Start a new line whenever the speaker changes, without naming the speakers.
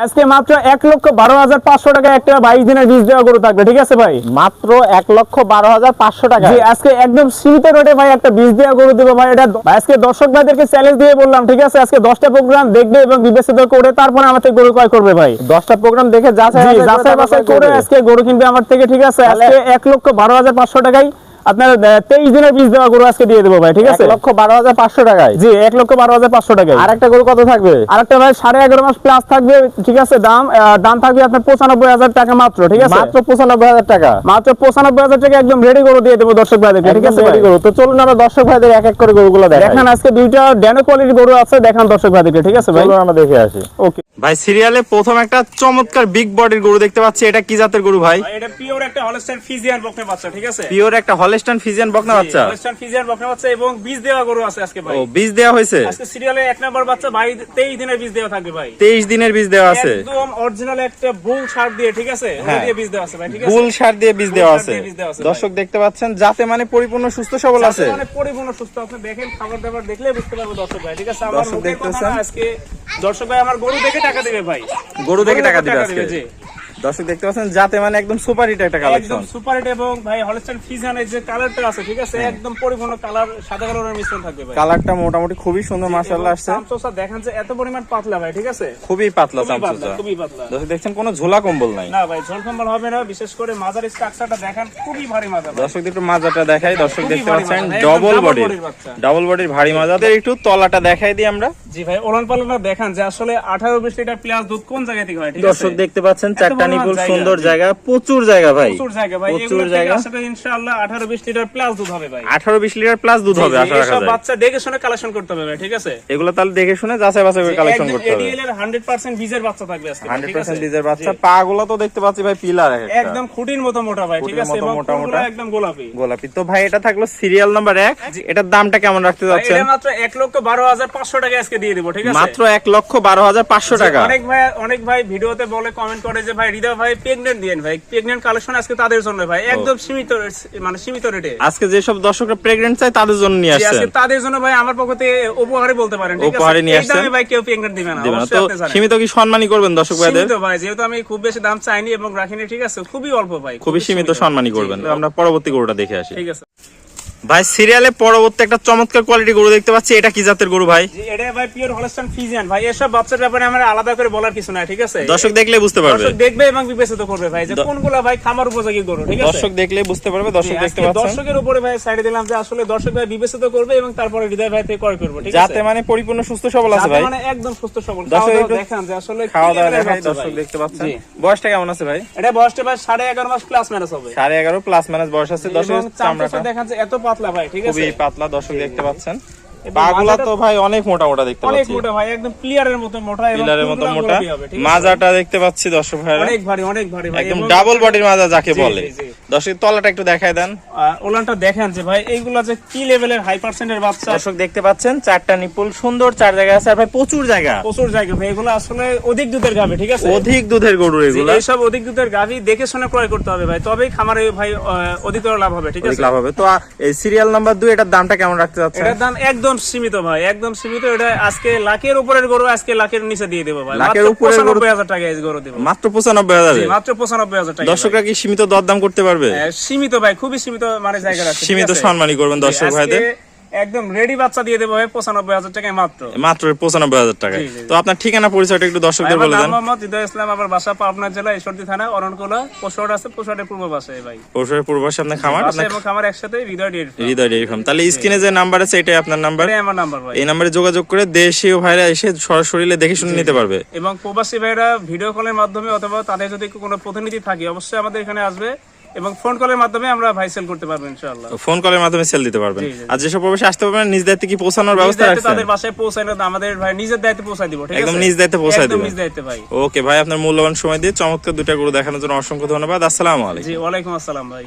আজকে মাত্র এক লক্ষ বারো হাজার পাঁচশো টাকা একটা বাইশ দিনের বীজ দেওয়া গরু থাকবে ঠিক আছে ভাই?
মাত্র এক লক্ষ বারো হাজার পাঁচশো টাকা
আজকে একদম সীমিত রেটে ভাই একটা বীজ দেওয়া গরু দেবো ভাই। এটা আজকে দর্শক ভাইদেরকে চ্যালেঞ্জ দিয়ে বললাম ঠিক আছে? আজকে দশটা প্রোগ্রাম দেখবে এবং বিবেচিত করে তারপরে আমার থেকে গরু ক্রয় করবে ভাই।
দশটা প্রোগ্রাম দেখে যাচাই
যাচাই বাছাই করে আজকে গরু কিনবে আমার থেকে ঠিক আছে? আজকে এক লক্ষ বারো হাজার পাঁচশো টাকায় আপনার তেইশ দিনের বীজ দেওয়া গরু আজকে দিয়ে দেবো ভাই ঠিক আছে?
লক্ষ বারো হাজার পাঁচশো টাকায়।
জি এক লক্ষ বারো হাজার পাঁচশো টাকায়।
আর একটা গরু কত থাকবে?
আরেকটা ভাই সাড়ে এগারো মাস প্লাস থাকবে ঠিক আছে? দাম দাম থাকবে আপনার পঁচানব্বই হাজার টাকা মাত্র ঠিক আছে?
মাত্র পঁচানব্বই হাজার টাকা।
মাত্র পঁচানব্বই হাজার টাকা একদম রেডি করে দিয়ে দেবো দর্শক ভাইদেরকে ঠিক আছে ভাই?
গরু। তো চলুন আমরা দর্শক ভাইদের এক এক করে গরুগুলো
দেখেন
দেখান
আজকে দুইটা ড্যানো কোয়ালিটির গরু আছে দেখান দর্শক ভাইদেরকে ঠিক আছে ভাই?
আমরা দেখে আসি।
ওকে
ভাই সিরিয়ালে প্রথম একটা চমৎকার বিগ বডির গরু দেখতে পাচ্ছি এটা কি জাতের গরু ভাই?
এটা পিওর একটা হলস্টাইন ফিজিয়ান বকনে বাচ্চা ঠিক আছে?
পিওর একটা হলস্টাইন ফিজিয়ান বকনা বাচ্চা।
হলস্টাইন ফিজিয়ান বকনে বাচ্চা এবং বীজ দেওয়া গরু আছে আজকে ভাই।
ও বীজ দেওয়া হয়েছে?
আজকে সিরিয়ালে এক নাম্বার বাচ্চা ভাই তেইশ দিনের বীজ দেওয়া থাকবে ভাই।
তেইশ দিনের বীজ দেওয়া আছে।
একদম অরিজিনাল একটা বুল সার দিয়ে ঠিক আছে?
হ্যাঁ।
দিয়ে বীজ দেওয়া আছে ভাই ঠিক আছে?
সার দিয়ে বীজ দেওয়া আছে। দর্শক দেখতে পাচ্ছেন যাতে মানে পরিপূর্ণ সুস্থ সবল আছে।
মানে পরিপূর্ণ সুস্থ। আপনি দেখেন খাবার দাবার দেখলে বুঝতে পারব দর্শক ভাই ঠিক আছে? আমার কথা আজকে দর্শক ভাই আমার গরু দেখে টাকা দেবে ভাই।
গরু দেখে টাকা দিবে আজকে।
জি।
দর্শক দেখতে পাচ্ছেন যাতে মানে একদম সুপার হিট একটা কালেকশন
একদম সুপার হিট এবং ভাই হলস্টাইন ফিজিয়ানের যে কালারটা আছে ঠিক আছে? একদম পরিপূর্ণ কালার সাদা কালারের মিশ্রণ থাকবে ভাই।
কালারটা মোটামুটি খুবই সুন্দর মাশাআল্লাহ আসছে।
চামচোসা দেখেন যে এত পরিমাণ পাতলা ভাই ঠিক আছে?
খুবই পাতলা
পাতলা খুবই পাতলা।
দর্শক দেখছেন কোনো ঝোলা কম্বল নাই।
না ভাই ঝোল কম্বল হবে না বিশেষ করে মাজার স্ট্রাকচারটা দেখেন খুবই ভারী মাজা
দর্শক একটু মাজাটা দেখাই দর্শক দেখতে পাচ্ছেন ডবল
র
ডাবল বডির ভারী মাজাদের একটু তলাটা দেখাই দিই আমরা।
জি ভাই ওলান পালনটা দেখান যে আসলে আঠারো বিশ লিটার প্লাস দুধ কোন জায়গা থেকে হয় ঠিক আছে?
দর্শক দেখতে পাচ্ছেন চারটা
পরিমাণ
সুন্দর জায়গা প্রচুর জায়গা ভাই।
প্রচুর জায়গা ভাই
প্রচুর জায়গা।
আসলে ইনশাআল্লাহ আঠারো বিশ লিটার প্লাস দুধ হবে ভাই।
আঠারো বিশ লিটার প্লাস দুধ হবে আশা রাখা যায়
বাচ্চা দেখে শুনে কালেকশন করতে হবে ভাই ঠিক আছে?
এগুলো তাহলে দেখে শুনে যাচাই বাছাই করে কালেকশন করতে হবে।
এডিএল এর 100% বীজের বাচ্চা থাকবে আজকে ভাই,
হান্ড্রেড
ঠিক আছে?
পার্সেন্ট ডিজের বাচ্চা। পা গুলো তো দেখতে পাচ্ছি ভাই পিলার
একদম খুঁটির মতো মোটা ভাই ঠিক আছে? এবং
মোটা মোটা।
একদম গোলাপি।
গোলাপি। তো ভাই এটা থাকল সিরিয়াল নাম্বার এটার দামটা কেমন রাখতে যাচ্ছেন?
এটা মাত্র এক লক্ষ বারো হাজার পাঁচশো টাকা আজকে দিয়ে দিব ঠিক আছে?
মাত্র এক লক্ষ বারো হাজার পাঁচশো টাকা।
অনেক ভাই অনেক ভাই ভিডিওতে বলে কমেন্ট করে যে ভাই হৃদয় ভাই প্রেগনেন্ট দিয়েন ভাই। প্রেগনেন্ট কালেকশন আজকে তাদের জন্য ভাই। একদম সীমিত মানে সীমিত রেটে।
আজকে যেসব দর্শকরা প্রেগনেন্ট চাই তাদের জন্য নিয়ে
জি,
আসছেন।
আজকে তাদের জন্য ভাই আমার পক্ষ থেকে উপহারে বলতে পারেন ঠিক আছে?
নিয়ে
দামে ভাই কেউ প্রেগনেন্ট দিবে না
সীমিত কি সম্মানই করবেন দর্শক ভাইদের?
সীমিত ভাই যেহেতু আমি খুব বেশি দাম চাইনি এবং রাখিনি ঠিক আছে? খুবই অল্প ভাই
খুবই সীমিত সম্মানই করবেন। আমরা পরবর্তী গরুটা দেখে আসি।
ঠিক আছে।
ভাই সিরিয়ালে পরবর্তী একটা চমৎকার কোয়ালিটি গরু দেখতে পাচ্ছি। এটা কি জাতের গরু ভাই?
এটা ভাই পিওর হলস্টাইন ভাই এসব বাচ্চার ব্যাপারে আমার আলাদা করে বলার কিছু নাই ঠিক আছে?
দর্শক দেখলে বুঝতে পারবে।
দর্শক দেখবে এবং বিবেচিত করবে ভাই যে কোনগুলা ভাই খামার উপযোগী গরু ঠিক আছে?
দর্শক দেখলে বুঝতে পারবে দর্শক দেখতে পাচ্ছেন।
দর্শকের উপরে ভাই সাইডে দিলাম যে আসলে দর্শক ভাই বিবেচিত করবে এবং তারপরে হৃদয় ভাই থেকে ক্রয় করবে ঠিক আছে?
যাতে মানে পরিপূর্ণ সুস্থ সবল আছে ভাই।
মানে একদম সুস্থ সবল।
দর্শক
দেখান যে আসলে
খাওয়া দাওয়া দেখাই দর্শক দেখতে পাচ্ছেন। বয়সটা কেমন আছে ভাই?
এটা বয়সটা ভাই সাড়ে এগারো মাস প্লাস মাইনাস হবে।
সাড়ে এগারো প্লাস মাইনাস বয়স আছে দর্শক
চামড়াটা। দেখান যে এত পাতলা ভাই ঠিক আছে?
খুবই পাতলা দর্শক দেখতে পাচ্ছেন। পাগুলা তো ভাই অনেক মোটা মোটা দেখতে
অনেক
পাচ্ছি।
মোটা ভাই একদম প্লেয়ারের মতো মোটা
মতো? মাজাটা দেখতে পাচ্ছি দর্শক ভাই
অনেক ভারী অনেক ভারী ভাই
একদম ডাবল বডির মাজা যাকে বলে।
জি।
দর্শক তলাটা একটু দেখায় দেন।
ওলানটা দেখেন যে ভাই এইগুলা যে কি লেভেলের হাই পার্সেন্টের বাচ্চা?
দর্শক দেখতে পাচ্ছেন চারটা নিপুল সুন্দর চার জায়গা আছে। আর ভাই প্রচুর জায়গা।
প্রচুর জায়গা ভাই এগুলো আসলে অধিক দুধের গাবে ঠিক আছে?
অধিক দুধের গরু এগুলো।
এইসব অধিক দুধের গাভি দেখে শুনে ক্রয় করতে হবে ভাই তবেই খামারে ভাই অধিকতর লাভ হবে ঠিক আছে?
লাভ হবে। তো এই সিরিয়াল নাম্বার দুই এটার দামটা কেমন রাখতে যাচ্ছে
এটার দাম একদম সীমিত ভাই একদম সীমিত। এটা আজকে লাখের উপরের গরু আজকে লাখের নিচে দিয়ে দেবো ভাই।
লাখের উপরের
95,000 টাকা এই গরু দেবো।
মাত্র পঁচানব্বই হাজারে।
জি, মাত্র পঁচানব্বই হাজার টাকা
দর্শকরা কি সীমিত দরদাম করতে পারবে?
আহ, সীমিত ভাই খুবই সীমিত মানে জায়গা ঠিক
সীমিত সম্মানই করবেন দর্শক ভাইদের।
একদম রেডি বাচ্চা দিয়ে দেবো পঁচানব্বই হাজার টাকায় মাত্র।
মাত্র পঁচানব্বই হাজার টাকায়। তো আপনার ঠিকানা পরিচয়টা একটু দর্শকদের বলে দেন।
মোহাম্মদ হৃদয় ইসলাম আমার বাসা পাবনা জেলা ঈশ্বরদী থানা অরণকুলা আছে পূর্ব পাশে ভাই।
পূর্বশে আপনার খামার?
এবং খামার একসাথে Hriday dairy
Hriday dairy farm. তাহলে স্ক্রিনে যে নাম্বার আছে এটাই আপনার নাম্বার?
আমার নাম্বার ভাই।
এই নাম্বারে যোগাযোগ করে দেশীয় ভাইরা এসে সরাসরি দেখে শুনে নিতে পারবে।
এবং প্রবাসী ভাইরা ভিডিও কলের মাধ্যমে অথবা তাদের যদি কোনো প্রতিনিধি থাকে অবশ্যই আমাদের এখানে আসবে। এবং ফোন কলের মাধ্যমে আমরা ভাই সেল করতে পারব ইনশাআল্লাহ।
ফোন কলের মাধ্যমে সেল দিতে পারবেন। আর যেসব প্রবাসী আসতে পারবেন নিজ দায়িত্বে কি পৌঁছানোর ব্যবস্থা আছে
তাদের বাসায় পৌঁছানো আমাদের ভাই নিজের দায়িত্বে পৌঁছায় দিব ঠিক আছে?
একদম নিজ দায়িত্বে পৌঁছায়
একদম
দিবেন।
নিজ দায়িত্বে ভাই।
ওকে ভাই আপনার মূল্যবান সময় দিয়ে চমৎকার দুটো গরু দেখানোর জন্য অসংখ্য ধন্যবাদ। আসসালামু আলাইকুম।
জি ওয়া আলাইকুম আসসালাম ভাই।